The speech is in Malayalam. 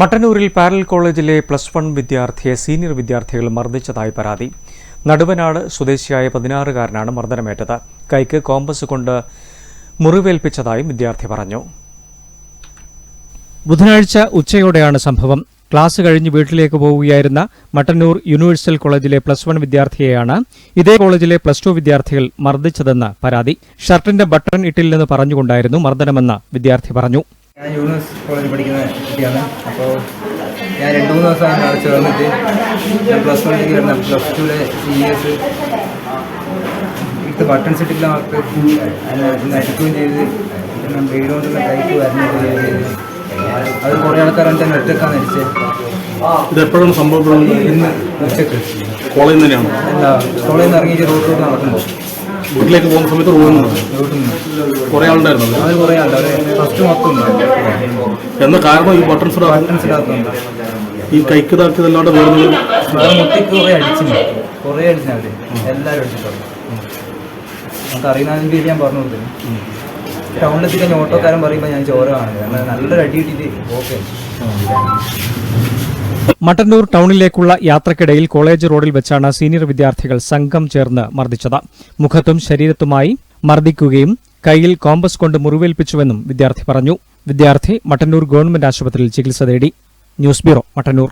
മട്ടന്നൂരിൽ പാരൽ കോളേജിലെ പ്ലസ് വൺ വിദ്യാർത്ഥിയെ സീനിയർ വിദ്യാർത്ഥികൾ മർദ്ദിച്ചതായി പരാതി. നടുവനാട് സ്വദേശിയായ പതിനാറുകാരനാണ് മർദ്ദനമേറ്റത്. കൈക്ക് കോമ്പസ് കൊണ്ട് മുറിവേൽപ്പിച്ചതായും വിദ്യാർത്ഥി പറഞ്ഞു. ബുധനാഴ്ച ഉച്ചയോടെയാണ് സംഭവം. ക്ലാസ് കഴിഞ്ഞ് വീട്ടിലേക്ക് പോവുകയായിരുന്ന മട്ടന്നൂർ യൂണിവേഴ്സൽ കോളേജിലെ പ്ലസ് വൺ വിദ്യാർത്ഥിയെയാണ് ഇതേ കോളേജിലെ പ്ലസ് ടു വിദ്യാർത്ഥികൾ മർദ്ദിച്ചതെന്ന് പരാതി. ഷർട്ടിന്റെ ബട്ടൺ ഇട്ടില്ലെന്ന് പറഞ്ഞുകൊണ്ടായിരുന്നു മർദ്ദനമെന്ന് വിദ്യാർത്ഥി പറഞ്ഞു. ഞാൻ യൂണിവേഴ്സ് കോളേജിൽ പഠിക്കുന്ന കുട്ടിയാണ്. അപ്പോൾ ഞാൻ രണ്ട് മൂന്ന് ദിവസമായി ആണ് ചേർന്നിട്ട് ഞാൻ പ്ലസ് വണ്ണിലേക്ക് വരുന്ന പ്ലസ് ടുവിലെ സി ഇട്ട് ബട്ടൺസ് ബട്ടൺ അവർക്ക് എന്നെ അടിക്കുകയും ചെയ്ത്. പിന്നെ ബ്ലേഡ് കൊണ്ടുള്ള കൈക്ക് വരുന്നത് ചെയ്ത്. അത് കുറേ ആൾക്കാരാണ് തന്നെ ഒറ്റക്കാന്ന് അടിച്ചത് ഇത് എപ്പോഴാണ് സംഭവപ്പെടുന്നത് ഇന്ന് ഉച്ചയ്ക്ക്. കോളേജിൽ തന്നെയാണ് അല്ല കോളേജിൽ നിന്ന് ഇറങ്ങിയിട്ട് റോഡിലോട്ട് നടക്കുമ്പോൾ വീട്ടിലേക്ക് പോകുന്ന സമയത്ത് റൂമിൽ നിന്ന് കുറേ ആളുണ്ടായിരുന്നു അവർ കുറേ ആളുണ്ട്. ഫസ്റ്റ് മൊത്തം എന്ന കാരണം ഈ ബട്ടൺസ് ബട്ടൺസ് ഈ കൈക്ക് താക്കിയതല്ലാണ്ട് വേറെ വേറെ കുറേ അടിച്ചു കുറേ അടിച്ചു അവർ എല്ലാവരും അടിച്ചിട്ടുണ്ട്. നമുക്ക് ഞാൻ പറഞ്ഞു കൊടുത്തു. ടൗണിലെത്തി കഴിഞ്ഞ ഓട്ടോക്കാരൻ പറയുമ്പോൾ ഞാൻ ചോര കാണുന്നത്. നല്ലൊരു അടി കിട്ടിയിട്ട് ഓക്കെ. മട്ടന്നൂർ ടൗണിലേക്കുള്ള യാത്രക്കിടയിൽ കോളേജ് റോഡിൽ വെച്ചാണ് സീനിയർ വിദ്യാർത്ഥികൾ സംഘം ചേർന്ന് മർദ്ദിച്ചത്. മുഖത്തും ശരീരത്തുമായി മർദ്ദിക്കുകയും കയ്യിൽ കോമ്പസ് കൊണ്ട് മുറിവേൽപ്പിച്ചുവെന്നും വിദ്യാർത്ഥി പറഞ്ഞു. വിദ്യാർത്ഥി മട്ടന്നൂർ ഗവൺമെന്റ് ആശുപത്രിയിൽ ചികിത്സ തേടി. News bureau Mattannur.